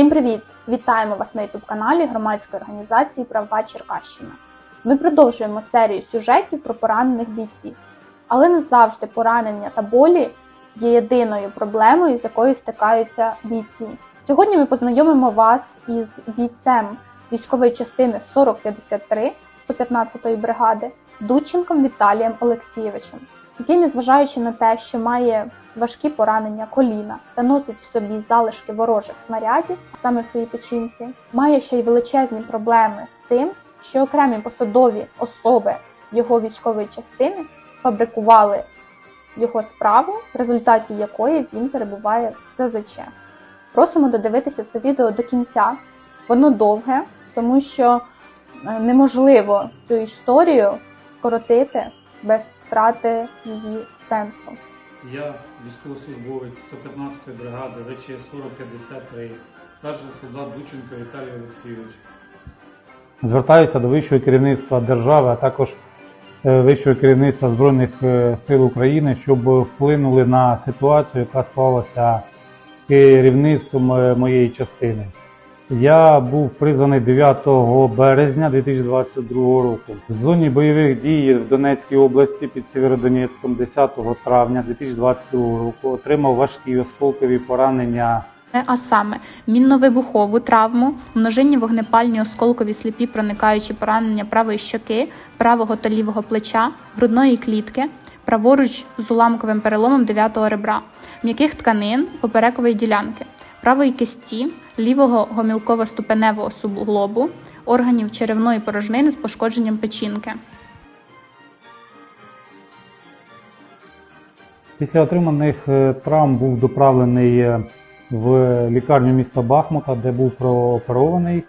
Всім привіт! Вітаємо вас на youtube каналі громадської організації Права Черкащина. Ми продовжуємо серію сюжетів про поранених бійців, але не завжди поранення та болі є єдиною проблемою, з якою стикаються бійці. Сьогодні ми познайомимо вас із бійцем військової частини 4053 115-ї бригади Дудченком Віталієм Олексійовичем, який, незважаючи на те, що має важкі поранення коліна та носить в собі залишки ворожих снарядів, саме в своїй печінці, має ще й величезні проблеми з тим, що окремі посадові особи його військової частини сфабрикували його справу, в результаті якої він перебуває в СЗЧ. Просимо додивитися це відео до кінця. Воно довге, тому що е, неможливо цю історію скоротити без втрати її сенсу. Я військовослужбовець 115-ї бригади ВЧС 4053, старший солдат Дученко Віталій Олексійович. Звертаюся до вищого керівництва держави, а також е, вищого керівництва Збройних е, сил України, щоб вплинули на ситуацію, яка склалася керівництвом моєї частини. Я був призваний 9 березня 2022 року. В зоні бойових дій в Донецькій області під Сєвєродонецьком 10 травня 2022 року отримав важкі осколкові поранення а саме мінно-вибухову травму, множинні вогнепальні осколкові сліпі проникаючі поранення правої щоки, правого та лівого плеча, грудної клітки, праворуч з уламковим переломом 9-го ребра, м'яких тканин, поперекової ділянки, правої кисті, лівого гомілково-ступеневого суглобу, органів черевної порожнини з пошкодженням печінки. Після отриманих е, травм був доправлений е, в лікарню міста Бахмута, де був прооперований.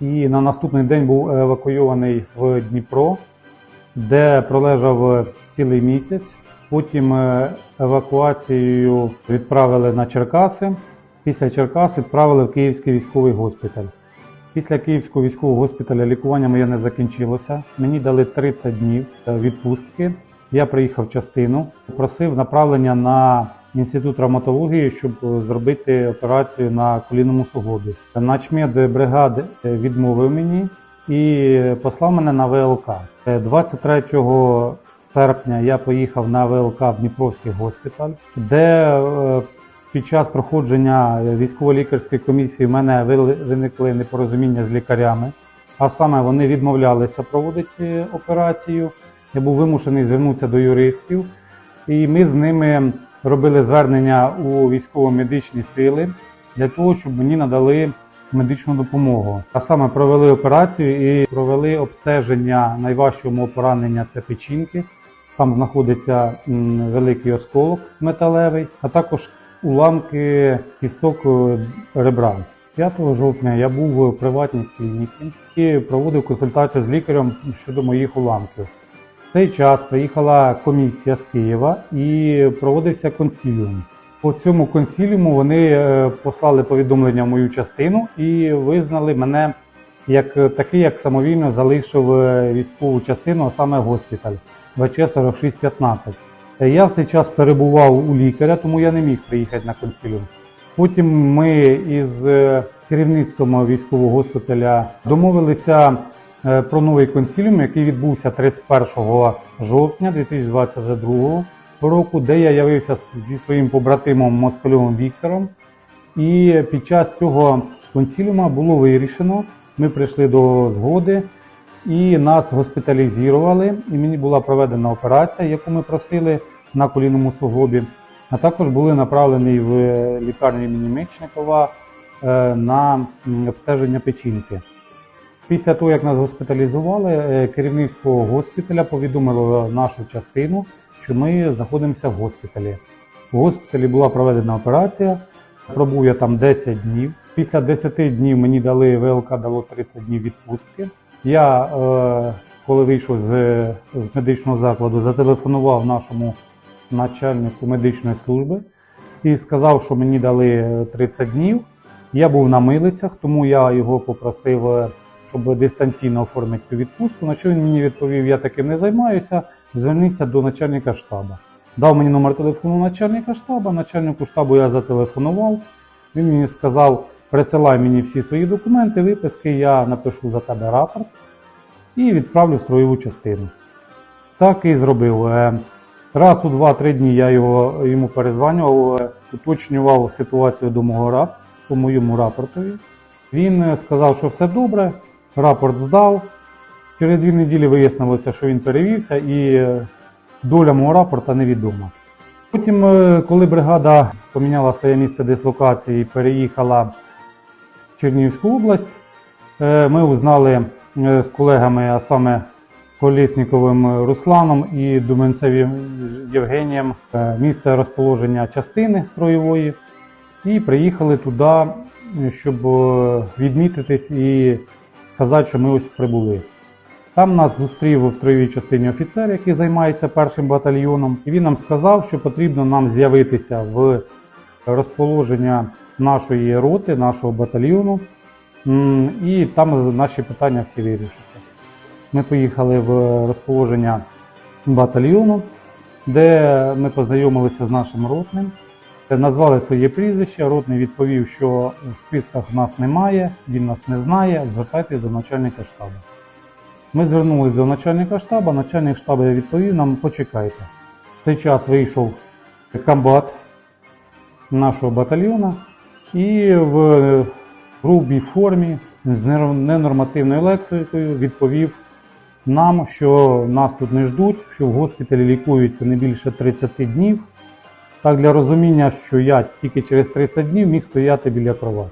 І на наступний день був евакуйований в Дніпро, де пролежав цілий місяць. Потім е, евакуацією відправили на Черкаси. Після Черкас відправили в Київський військовий госпіталь. Після Київського військового госпіталя лікування моє не закінчилося. Мені дали 30 днів е, відпустки. Я приїхав в частину, просив направлення на інститут травматології, щоб зробити операцію на колінному суглобі. Начмед бригади відмовив мені і послав мене на ВЛК. 23 серпня я поїхав на ВЛК в Дніпровський госпіталь, де е, під час проходження військово-лікарської комісії в мене виникли непорозуміння з лікарями, а саме вони відмовлялися проводити операцію. Я був вимушений звернутися до юристів, і ми з ними робили звернення у військово-медичні сили для того, щоб мені надали медичну допомогу. А саме провели операцію і провели обстеження найважчого поранення це печінки. Там знаходиться великий осколок металевий, а також уламки кісток е, ребра. 5 жовтня я був в приватній клініці і проводив консультацію з лікарем щодо моїх уламків. В цей час приїхала комісія з Києва і проводився консіліум. По цьому консіліуму вони е, послали повідомлення в мою частину і визнали мене як такий, як самовільно залишив е, військову частину, а саме госпіталь ВЧ 4615. Я в цей час перебував у лікаря, тому я не міг приїхати на консіліум. Потім ми із е, керівництвом військового госпіталя домовилися Е, про новий консіліум, який відбувся 31 жовтня 2022 року, де я явився зі своїм побратимом Москальовим Віктором. І під час цього консіліума було вирішено, ми прийшли до згоди і нас госпіталізували. І мені була проведена операція, яку ми просили на колінному суглобі. А також були направлені в лікарню імені Мечникова е, на обстеження печінки. Після того, як нас госпіталізували, е, керівництво госпіталя повідомило нашу частину, що ми знаходимося в госпіталі. В госпіталі була проведена операція, пробув я там 10 днів. Після 10 днів мені дали ВЛК дало 30 днів відпустки. Я, е, коли вийшов з, з медичного закладу, зателефонував нашому начальнику медичної служби і сказав, що мені дали 30 днів. Я був на милицях, тому я його попросив щоб дистанційно оформити цю відпустку. На що він мені відповів, я таким не займаюся, зверніться до начальника штабу. Дав мені номер телефону начальника штабу, начальнику штабу я зателефонував. Він мені сказав, присилай мені всі свої документи, виписки, я напишу за тебе рапорт і відправлю строєву частину. Так і зробив. Е, Раз у 2-3 дні я його, йому перезванював, е, уточнював ситуацію до мого рап, по моєму рапортові. Він е, сказав, що все добре, рапорт здав. Через дві неділі вияснилося, що він перевівся і доля мого рапорта невідома. Потім, коли бригада поміняла своє місце дислокації переїхала Чернігівську область, е, ми узнали е, з колегами, а саме Колєсніковим Русланом і Думенцевим Євгенієм е, місце розположення частини строєвої. І приїхали туди, щоб відмітитись і сказати, що ми ось прибули. Там нас зустрів у строєвій частині офіцер, який займається першим батальйоном, і він нам сказав, що потрібно нам з'явитися в розположення нашої роти, нашого батальйону, і там наші питання всі вирішаться. Ми поїхали в розположення батальйону, де ми познайомилися з нашим ротним, назвали своє прізвище. Ротний відповів, що в списках нас немає, він нас не знає, звертайтесь до начальника штабу. Ми звернулися до начальника штабу, начальник штабу відповів нам, почекайте. В цей час вийшов комбат нашого батальйону і в грубій формі з ненормативною лексикою відповів нам, що нас тут не ждуть, що в госпіталі лікуються не більше 30 днів. Так для розуміння, що я тільки через 30 днів міг стояти біля кроваті.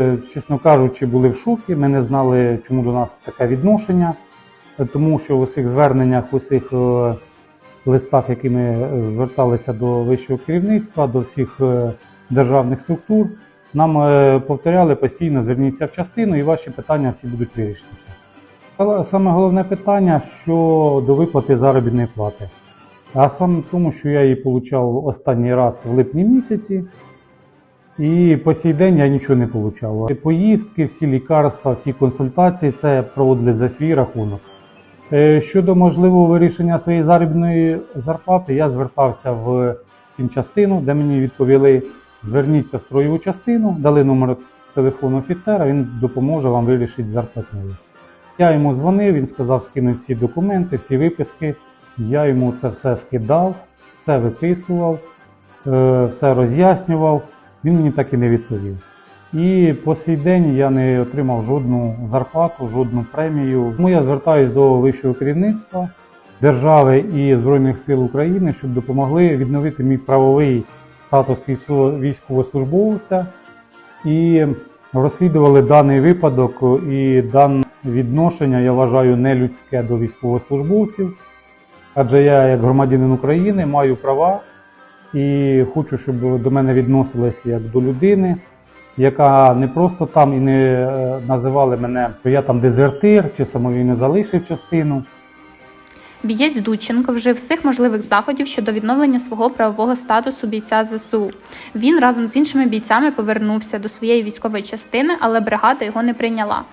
Е, Чесно кажучи, були в шокі. Ми не знали, чому до нас таке відношення, тому що в усіх зверненнях, в усіх е, листах, які ми е, зверталися до вищого керівництва, до всіх державних структур, нам е, повторяли постійно зверніться в частину і ваші питання всі будуть вирішені. Саме головне питання щодо виплати заробітної плати. А саме тому, що я її отримав останній раз в липні місяці, і по сей день я нічого не отримав. Поїздки, всі лікарства, всі консультації це проводили за свій рахунок. Е, Щодо можливого вирішення своєї заробітної зарплати, я звертався в частину, де мені відповіли: зверніться в строєву частину, дали номер телефону офіцера, він допоможе вам вирішити зарплатню. Я йому дзвонив, він сказав, скинуть всі документи, всі виписки. Я йому це все скидав, все виписував, е, все роз'яснював. Він мені так і не відповів. І по сей день я не отримав жодну зарплату, жодну премію. Тому я звертаюся до вищого керівництва держави і Збройних сил України, щоб допомогли відновити мій правовий статус військово- військовослужбовця і розслідували даний випадок і дане відношення, я вважаю, нелюдське до військовослужбовців. Адже я, як громадянин України, маю права і хочу, щоб до мене відносилися як до людини, яка не просто там і не е, називали мене, що я там дезертир чи самовільно залишив частину. Бієць Дудченко вжив всіх можливих заходів щодо відновлення свого правового статусу бійця ЗСУ. Він разом з іншими бійцями повернувся до своєї військової частини, але бригада його не прийняла.